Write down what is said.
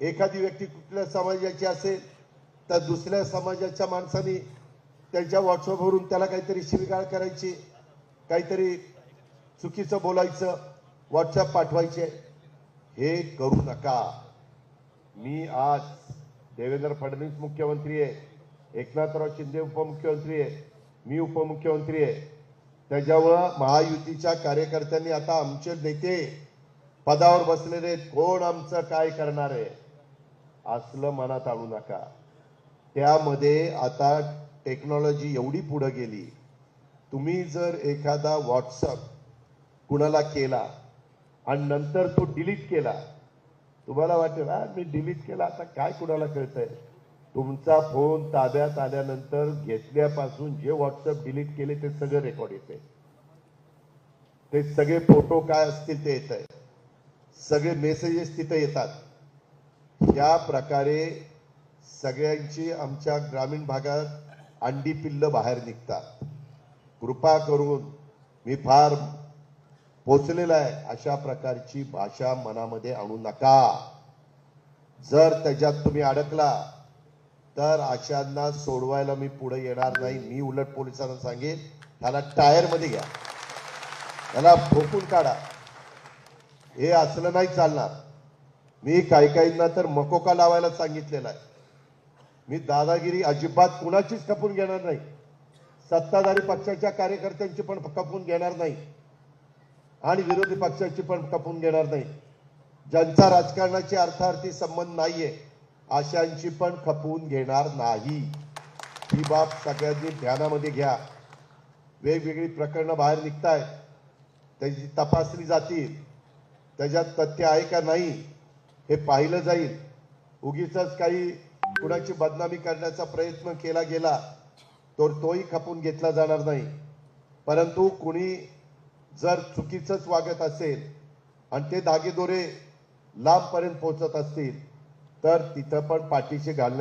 एखादी व्यक्ती कुठल्या समाजाची असेल तर दुसऱ्या समाजाच्या माणसाने त्यांच्या व्हॉट्सअपवरून त्याला काहीतरी शिवीगाळ करायची काहीतरी चुकीचं बोलायचं व्हॉट्सअप पाठवायचे हे करू नका. मी आज देवेंद्र फडणवीस मुख्यमंत्री आहे एकनाथराव शिंदे उपमुख्यमंत्री आहे मी उपमुख्यमंत्री आहे. त्याच्यामुळं महायुतीच्या कार्यकर्त्यांनी आता आमचे नेते पदावर बसलेले आहेत. कोण आमचं काय करणार आहे? असलं मनात आणू नका. त्यामध्ये आता टेक्नॉलॉजी एवढी पुढं गेली. तुम्ही जर एखादा व्हॉट्सअप कुणाला केला आणि नंतर तो डिलीट केला तुम्हाला वाटेल हा मी डिलीट केला आता काय कुणाला कळतंय? तुमचा फोन ताब्यात आल्यानंतर घेतल्यापासून जे व्हॉट्सअप डिलीट केले ते सगळं रेकॉर्ड येते. ते सगळे फोटो काय असतील ते येत आहे सगळे मेसेजेस तिथे येतात. ज्या प्रकारे सगळ्यांची आमच्या ग्रामीण भागात अंडी पिल्ल बाहेर निघतात. कृपा करून मी फार पोचलेला आहे अशा प्रकारची भाषा मनामध्ये आणू नका. जर त्याच्यात तुम्ही अडकला तर अशांना सोडवायला मी पुढे येणार नाही. मी उलट पोलिसांना सांगेन त्याला टायरमध्ये घ्या. त्याला ठोकून काढा. हे असलं नाही चालणार. मी काही काहींना तर मकोका लावायला सांगितलेला आहे. मी दादागिरी अजिबात कुणाचीच खपून घेणार नाही. सत्ताधारी पक्षाच्या कार्यकर्त्यांची पण खपून घेणार नाही. आणि विरोधी पक्षाची पण खपून घेणार नाही. ज्यांचा राजकारणाची अर्थार्थी संबंध नाहीये अशांची पण खपवून घेणार नाही. ही बाब सगळ्यांनी ध्यानामध्ये घ्या. वेगवेगळी प्रकरणं बाहेर निघतायत. त्याची तपासली जातील. त्याच्यात तथ्य आहे का नाही? हे पाहिलं जाईल. उगीच काही कुणाची बदनामी करण्याचा प्रयत्न केला गेला तर तोही खपून घेतला जाणार नाही. परंतु कुणी जर चुकीचंच वागत असेल आणि ते धागेदोरे लांबपर्यंत पोहोचत असतील तर तिथं पण पाठीशी घालण्यात